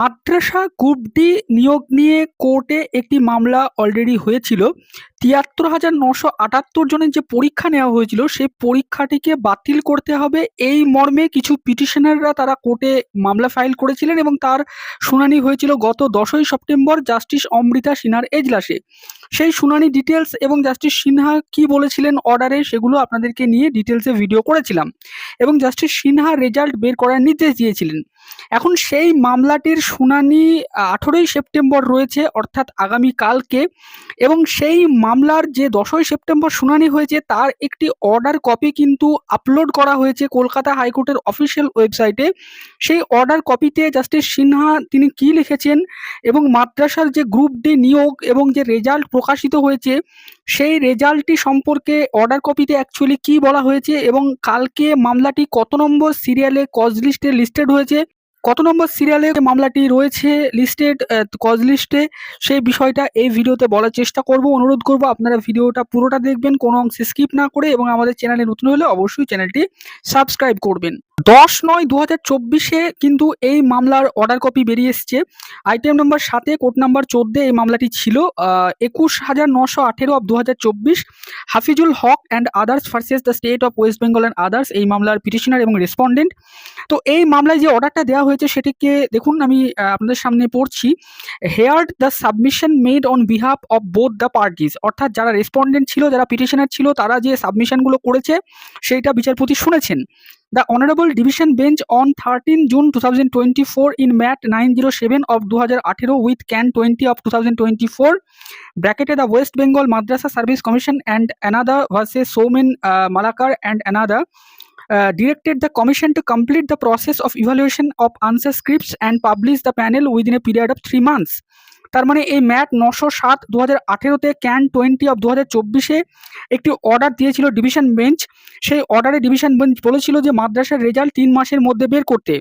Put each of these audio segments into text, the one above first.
মাদ্রাসা group D নিয়োগ নিয়ে কোর্টে একটি মামলা অলরেডি হয়েছিল। তিয়াত্তর হাজার নশো আটাত্তর জনের যে পরীক্ষা নেওয়া হয়েছিল সেই পরীক্ষাটিকে বাতিল করতে হবে। এই মর্মে কিছু পিটিশনাররা তারা কোর্টে মামলা ফাইল করেছিলেন এবং তার শুনানি হয়েছিল গত দশই সেপ্টেম্বর জাস্টিস অমৃতা সিনহার এজলাসে। সেই শুনানি ডিটেলস এবং জাস্টিস সিনহা কি বলেছিলেন অর্ডারে সেগুলো আপনাদেরকে নিয়ে ডিটেলসে ভিডিও করেছিলাম। এবং জাস্টিস সিনহা রেজাল্ট বের করার নির্দেশ দিয়েছিলেন। এখন সেই মামলাটির শুনানি আঠেরোই সেপ্টেম্বর রয়েছে, অর্থাৎ আগামী কালকে। এবং সেই মামলার যে দশই সেপ্টেম্বর শুনানি হয়েছে, তার একটি অর্ডার কপি কিন্তু আপলোড করা হয়েছে কলকাতা হাইকোর্টের অফিসিয়াল ওয়েবসাইটে সেই অর্ডার কপিতে জাস্টিস সিনহা, তিনি কি লিখেছেন এবং মাদ্রাসার যে গ্রুপ ডি নিয়োগ এবং যে রেজাল্ট প্রকাশিত হয়েছে, সেই রেজাল্টটি সম্পর্কে অর্ডার কপিতে অ্যাকচুয়ালি কি বলা হয়েছে এবং কালকে মামলাটি কত নম্বর সিরিয়ালে কজ লিস্টে লিস্টেড হয়েছে? কত নম্বর সিরিয়ালে মামলাটি রয়েছে লিস্টেড কজ লিস্টে সেই বিষয়টা এই ভিডিওতে বলার চেষ্টা করব। অনুরোধ করব আপনারা ভিডিওটা পুরোটা দেখবেন, কোনো অংশে স্কিপ না করে এবং আমাদের চ্যানেলে নতুন হলে অবশ্যই চ্যানেলটি সাবস্ক্রাইব করবেন। দশ নয় দু হাজার চব্বিশে কিন্তু এই মামলার অর্ডার কপি বেরিয়ে এসছে। আইটেম নম্বর সাতে কোর্ট নাম্বার চোদ্দে এই মামলাটি ছিল একুশ হাজার নশো আঠেরো অফ দু হাজার চব্বিশ। Hafizul Haque and others versus the state of West Bengal and others এই মামলার পিটিশনার এবং রেসপন্ডেন্ট তো এই মামলায় যে অর্ডারটা দেওয়া হয়েছে সেটিকে দেখুন, আমি আপনাদের সামনে পড়ছি। Heard the submission made on behalf of both the parties, অর্থাৎ যারা রেসপন্ডেন্ট ছিল, যারা পিটিশনার ছিল, তারা যে সাবমিশনগুলো করেছে, সেইটা বিচারপতি শুনেছেন। The honourable division bench on thirteen June two thousand twenty four in MAT nine zero seven of দু হাজার আঠেরো with CAN twenty of two thousand twenty four ব্র্যাকেটে the West Bengal madrasah service commission and another versus Soumen Malakar and another directed the commission to complete the process of evaluation of answer scripts and publish the panel within a period of three months তার মানে এই mat নশো সাত দু হাজার আঠেরোতে CAN twenty of দু হাজার চব্বিশে একটি অর্ডার দিয়েছিল ডিভিশন বেঞ্চ সেই অর্ডারে ডিভিশন বেঞ্চ বলেছিল যে মাদ্রাসার রেজাল্ট তিন মাসের মধ্যে বের করতে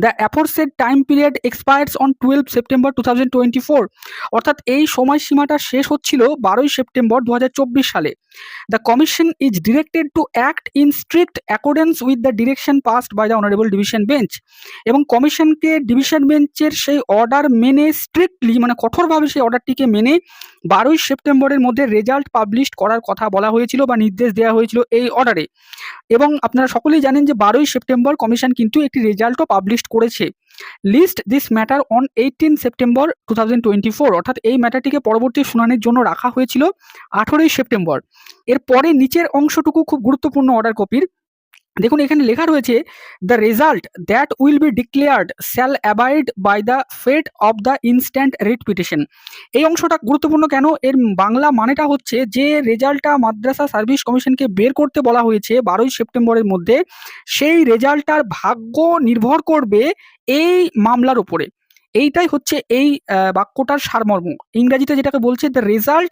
the aforesaid time period expires on twelve September two thousand twenty four অর্থাৎ এই সময়সীমাটা শেষ হচ্ছিল বারোই সেপ্টেম্বর দু হাজার চব্বিশ সালে। The commission is directed to act in strict accordance with the direction passed by the honourable division bench এবং কমিশনকে ডিভিশন বেঞ্চের সেই অর্ডার মেনে স্ট্রিক্টলি মানে কঠোরভাবে সেই অর্ডারটিকে মেনে বারোই সেপ্টেম্বরের মধ্যে রেজাল্ট পাবলিশ করার কথা বলা হয়েছিল বা নির্দেশ দেওয়া হয়েছিল এই অর্ডারে এবং আপনারা সকলেই জানেন যে বারোই সেপ্টেম্বর কমিশন কিন্তু একটি রেজাল্টও পাবলিশ করেছে। List this matter on eighteen September two thousand twenty four অর্থাৎ এই ম্যাটারটিকে পরবর্তী শুনানির জন্য রাখা হয়েছিল আঠেরোই সেপ্টেম্বর এরপরে নিচের অংশটুকু খুব গুরুত্বপূর্ণ অর্ডার কপির দেখুন, এখানে লেখা রয়েছে the result that will be declared shall abide by the fate of the instant writ petition এই অংশটা গুরুত্বপূর্ণ কেন? এর বাংলা মানেটা হচ্ছে যে, রেজাল্টটা মাদ্রাসা সার্ভিস কমিশনকে বের করতে বলা হয়েছে বারোই সেপ্টেম্বরের মধ্যে, সেই রেজাল্টটার ভাগ্য নির্ভর করবে এই মামলার উপরে। এইটাই হচ্ছে এই বাক্যটার সারমর্ম। ইংরাজিতে যেটাকে বলছে the result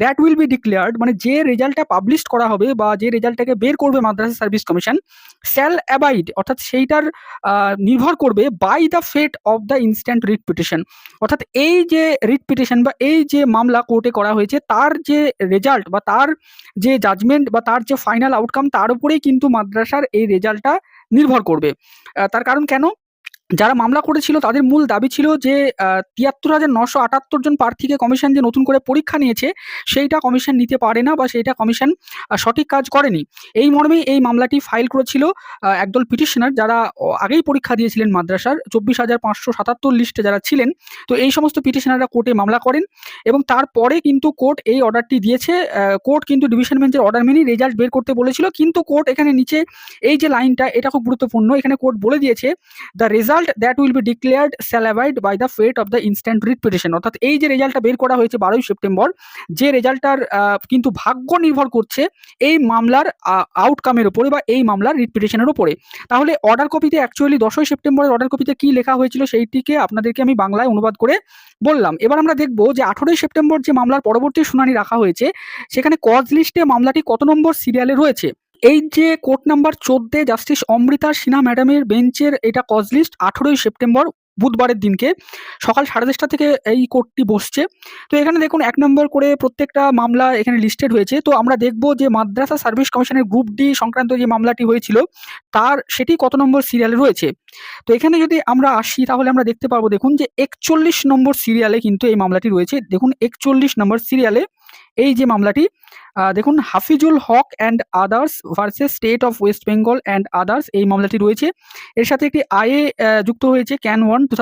that will be declared মানে যে রেজাল্টটা পাবলিশ করা হবে বা যে রেজাল্টটাকে বের করবে Madrasa service commission shall abide অর্থাৎ সেইটার নির্ভর করবে by the fate of the instant writ petition অর্থাৎ এই যে রিট পিটিশন বা এই যে মামলা কোর্টে করা হয়েছে, তার যে রেজাল্ট বা তার যে জাজমেন্ট বা তার যে ফাইনাল আউটকাম তার উপরেই কিন্তু মাদ্রাসার এই রেজাল্টটা নির্ভর করবে। তার কারণ কেন? যারা মামলা করেছিল, তাদের মূল দাবি ছিল যে তিয়াত্তর হাজার নশো আটাত্তর জন প্রার্থীকে কমিশন যে নতুন করে পরীক্ষা নিয়েছে। সেইটা কমিশন নিতে পারে না বা সেইটা কমিশন সঠিক কাজ করেনি। এই মর্মেই এই মামলাটি ফাইল করেছিল একদল পিটিশনার যারা আগেই পরীক্ষা দিয়েছিলেন মাদ্রাসার। চব্বিশ হাজার পাঁচশো সাতাত্তর লিস্টে যারা ছিলেন, তো এই সমস্ত পিটিশনাররা কোর্টে মামলা করেন এবং তারপরে কিন্তু কোর্ট এই অর্ডারটি দিয়েছে। কোর্ট কিন্তু ডিভিশন বেঞ্চের অর্ডার মেনেই রেজাল্ট বের করতে বলেছিল। কিন্তু কোর্ট এখানে নিচে এই যে লাইনটা এটা খুব গুরুত্বপূর্ণ। এখানে কোর্ট বলে দিয়েছে the result that will be declared shall abide by the fate of the instant writ petition অর্থাৎ এই যে রেজাল্টটা বের করা হয়েছে বারোই সেপ্টেম্বর, যে রেজাল্টটার কিন্তু ভাগ্য নির্ভর করছে এই মামলার আউটকামের উপরে বা এই মামলার রিট পিটিশনের উপরে। তাহলে অর্ডার কপিতে অ্যাকচুয়ালি দশই সেপ্টেম্বরের অর্ডার কপিতে কি লেখা হয়েছিল সেইটিকে আপনাদেরকে আমি বাংলায় অনুবাদ করে বললাম। এবার আমরা দেখব যে আঠেরোই সেপ্টেম্বর যে মামলার পরবর্তী শুনানি রাখা হয়েছে, সেখানে কজ লিস্টে মামলাটি কত নম্বর সিরিয়ালে রয়েছে? এই যে কোর্ট নাম্বার চোদ্দে জাস্টিস অমৃতা সিনহা ম্যাডামের বেঞ্চের এটা কজ লিস্ট আঠেরোই সেপ্টেম্বর বুধবারের দিনকে, সকাল সাড়ে দশটা থেকে এই কোর্টটি বসছে। তো এখানে দেখুন, এক নম্বর করে প্রত্যেকটা মামলা এখানে লিস্টেড হয়েছে। তো আমরা দেখব যে মাদ্রাসা সার্ভিস কমিশনের গ্রুপ ডি সংক্রান্ত যে মামলাটি হয়েছিল, তার সেটি কত নম্বর সিরিয়ালে রয়েছে? তো এখানে যদি আমরা আসি, তাহলে আমরা দেখতে পারব দেখুন যে একচল্লিশ নম্বর সিরিয়ালে কিন্তু এই মামলাটি রয়েছে। দেখুন, একচল্লিশ নম্বর সিরিয়ালে এই যে মামলাটি দেখুন, Hafizul Haque and others versus state of West Bengal and others এই মামলাটি রয়েছে। এর সাথে একটি আইএ যুক্ত হয়েছে ক্যান ওয়ান টু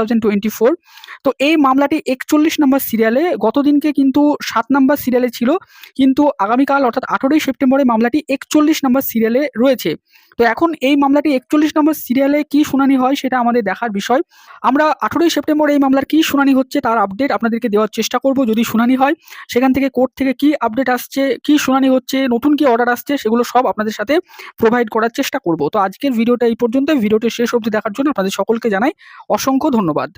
তো এই মামলাটি একচল্লিশ নম্বর সিরিয়ালে গতদিনকে কিন্তু সাত নম্বর সিরিয়ালে ছিল। কিন্তু আগামীকাল, অর্থাৎ আঠেরোই সেপ্টেম্বরে মামলাটি একচল্লিশ নম্বর সিরিয়ালে রয়েছে। তো এখন এই মামলাটি একচল্লিশ নম্বর সিরিয়ালে কি শুনানি হয় সেটা আমাদের দেখার বিষয়। আমরা আঠেরোই সেপ্টেম্বর এই মামলার কি শুনানি হচ্ছে তার আপডেট আপনাদেরকে দেওয়ার চেষ্টা করব যদি শুনানি হয়। সেখান থেকে কোর্ট থেকে কি আপডেট আসছে, কি শুনানি হচ্ছে, নতুন কি অর্ডার আসছে সেগুলো সব আপনাদের সাথে প্রোভাইড করার চেষ্টা করব। তো আজকের ভিডিওটা এই পর্যন্ত ভিডিওটি শেষ অবধি দেখার জন্য আপনাদের সকলকে জানাই অসংখ্য ধন্যবাদ।